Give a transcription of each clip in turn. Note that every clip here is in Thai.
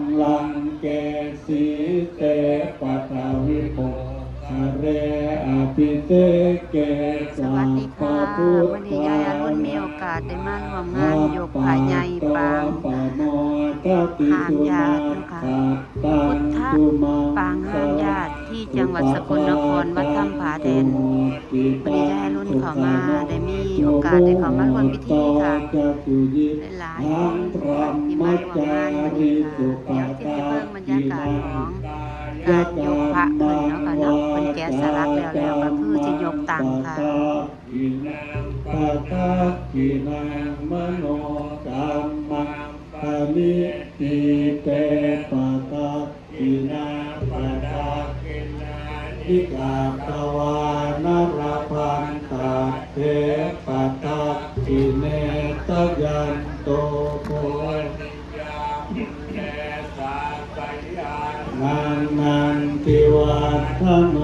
มลังเกสีเตปะทาวิโภคาเรอภิเตเกสวัสดีค่ะวันนี้ยายอรุณมีโอกาสได้มาร่วมงานยกผาใหญ่ปางหามญาตินะคะพุทธปางหามญาติ ที่จังหวัดสกลนครวัดถ้ำผาแดนวันนี้รุณเขามาได้มีโอกาสได้เขามาร่วมพิธีค่ะหลายๆคนที่มาร่วมงานวันนี้ค่ะเดี๋ยวจะเบิ่งบรรยากาศของการยกพระขึ้นเนาะค่ะเนาะเป็นแกะสลักแล้วแล้วก็คือจะยกตังค่ะปะทะกินังมโนกรรมังปะนิติเตปะทะกินังปะทะ กินังนิกาตวานรพันตาเทปะทะกิเนตยันโตโพนิยามุเนสาสยานันนันติวัฒโน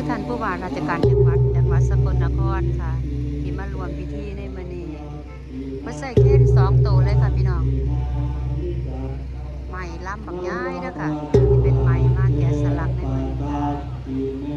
คือท่านผู้ว่าราชการจังหวัดจังหวัดสกลนครค่ะ ที่มารวมพิธีในมื้อนี้เพิ่นใส่เค้นสองโตเลยค่ะพี่น้องไม้ลำบักย้ายนะคะที่เป็นไม้มาแกะสลักในมือค่ะ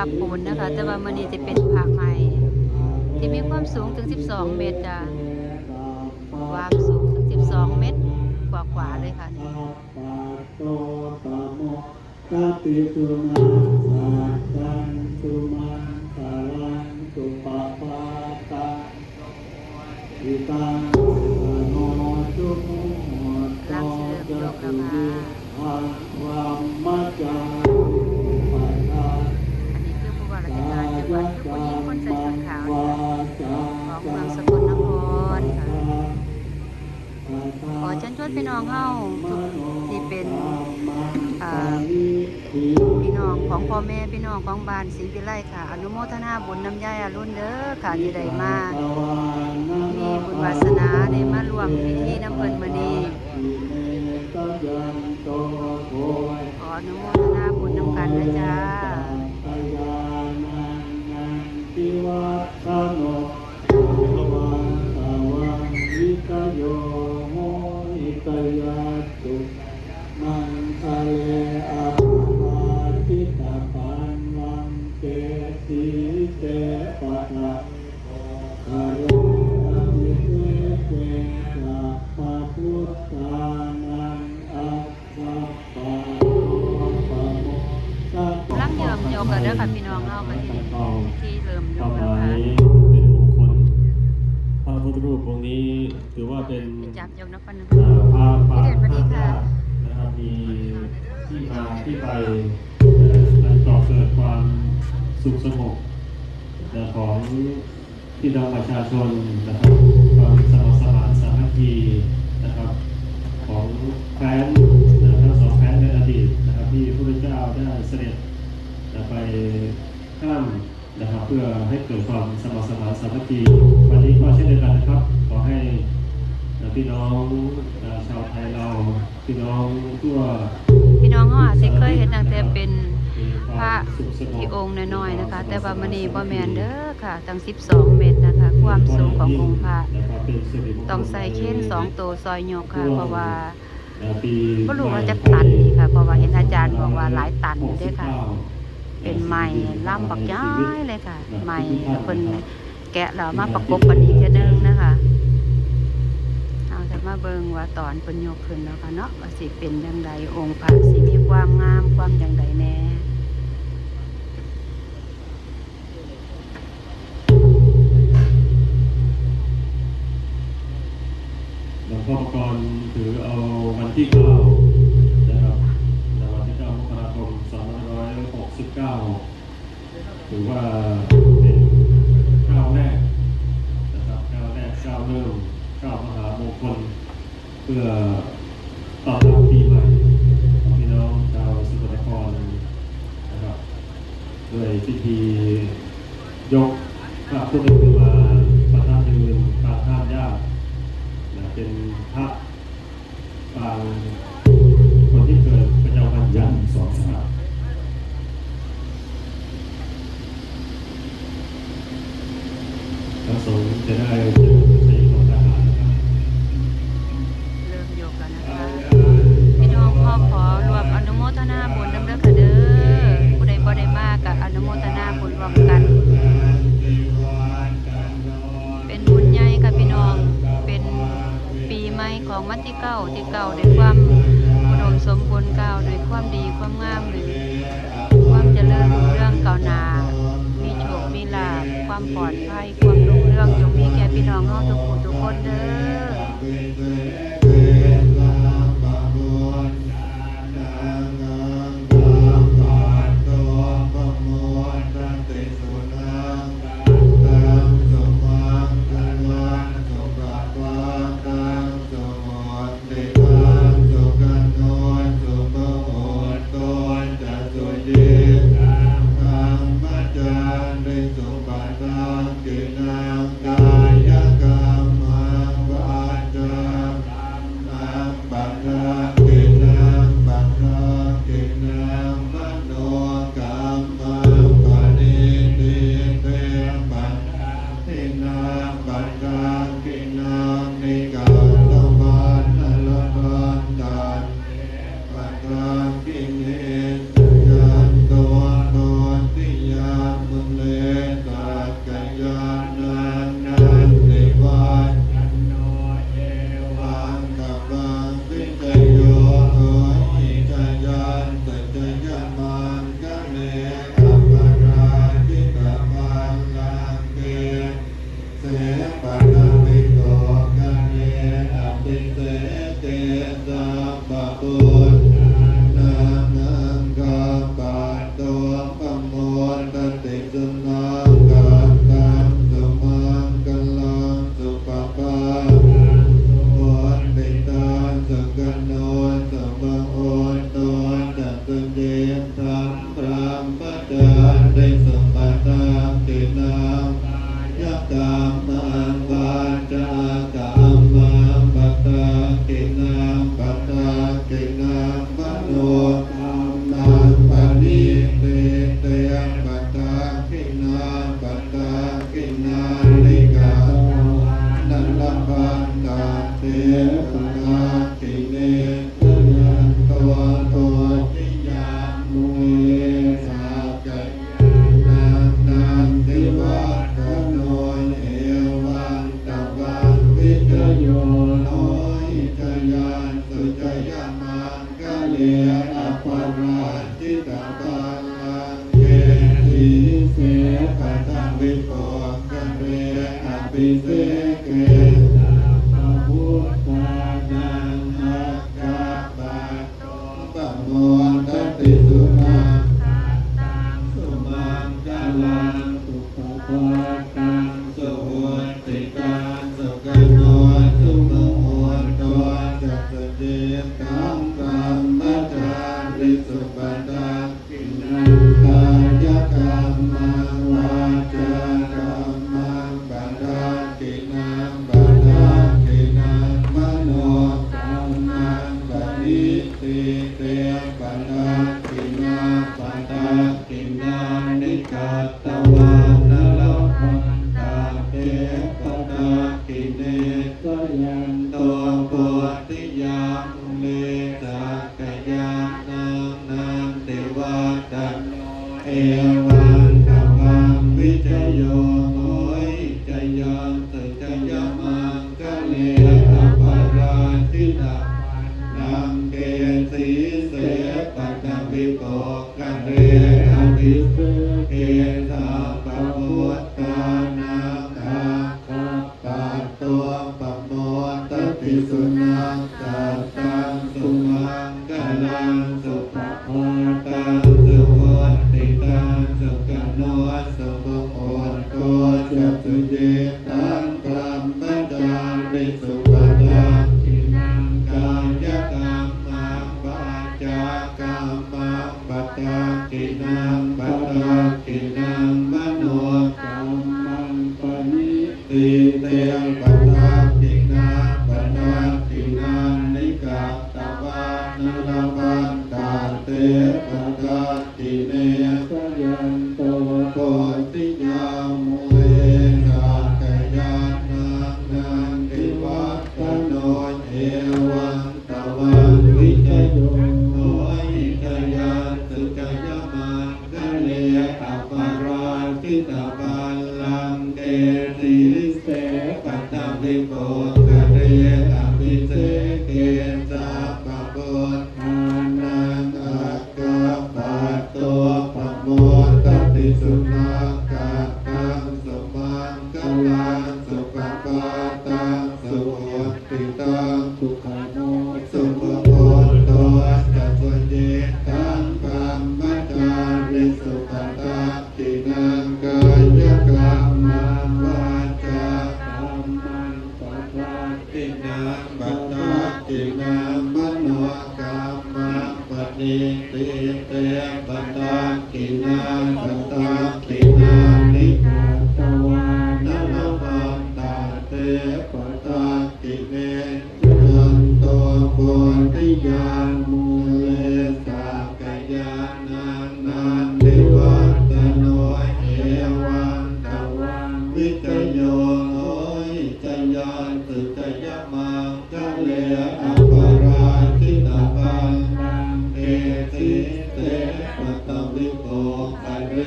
าพปูนนะคะ แต่ว่ามื้อนี้จะเป็นภาพใหม่ที่มีความสูงถึง 12 เมตรจ้ะความสูงถึง 12 เมตร กว่าๆเลยค่ะสัพพะโตตโมกติตุนาสัจจันตุมันตาลังตุปะปาตังอิตังโนจุมุโตจะตุยิหังวัมมัจจา ชวนพี่น้องเฮาที่เป็นอ่าพี่น้องของพ่อแม่พี่น้องของบ้านศรีวิไลค่ะ อนุโมทนาบุญน้ำยายอรุณเด้อค่ะที่ได้มา มีบุญวาสนาได้มาร่วมพิธีน้ำเพิ่นมื้อนี้ขออนุโมทนาบุญน้ำกันนะจ้า มั เป็นจับยกนักปนอ่าพางพี่เด่นสวัสดีค่ะนะครับมีที่มาที่ไปอันก่อเกิดความสุขสงบของพี่น้องประชาชนนะครับความสมัครสมานสามัคคีนะครับของแคว้นนะทั้งสองแคว้นในอดีตนะครับที่พระพุทธเจ้าได้เสด็จนะไปข้ามนะครับเพื่อให้เกิดความสมัครสมานสามัคคีวันนี้ก็เช่นเดียวกันนะครับ ขอให้นะ พี่น้องชาวไทยเราพี่น้องทั่วพี่น้องเฮาอาจสิเคยเห็นตั้งแต่เป็นพระสุขสงบที่องค์น้อยๆนะคะ แต่ว่ามื้อนี้บ่แมนเด้อค่ะตั้ง 12 เมตรนะคะ ความสูงขององค์พระต้องใส่เค้นสองตัวซอยยกค่ะ เพราะว่าไม่รู้ว่าจะตันนี่ค่ะ เพราะว่าเห็นบอกว่าหลายตันอยู่ด้อค่ะ เป็นไม้ล่ำบักย้ายเลยค่ะไม้เพิ่นแกะแล้วมาประกบกันอีกเทื่อนึงนะ มาเบิงว่าตอนเพิ่นยกขึ้นแล้วค่ะเนาะว่าสิเป็นจังใดองค์พระสิมีความงามความจังใดแน่หลวพ่อกรถือเอาวันที่เก้านะครับในวันที่เก้ามกราคม2569ถือว่าเป็นก้าวแรกนะครับก้าวแรกก้าวเริ่มก้าวมหามงคล พื่อตอนรับปีใหม่ของพี่น้องชาวสกลนครนะครับด้วยพิธียกพระพุทธขึ้นมาประทับยืนกลางข้ามยากนะเป็นพระปางคนที่เกิดประจำวันจันสองครับพระสงฆ์จะได้ ความดีความงามหรือ ความเจริญรุ่งเรื่องเก่านา มีโชคมีลาภความปลอดภัยความรุ่งเรื่องจงมีแก่พี่น้องเฮาทุกผู้ทุกคนเด้อ ยัมเลสักกาปินานังนัน ติโกกันเร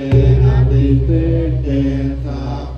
birthday, happy birthday, Father.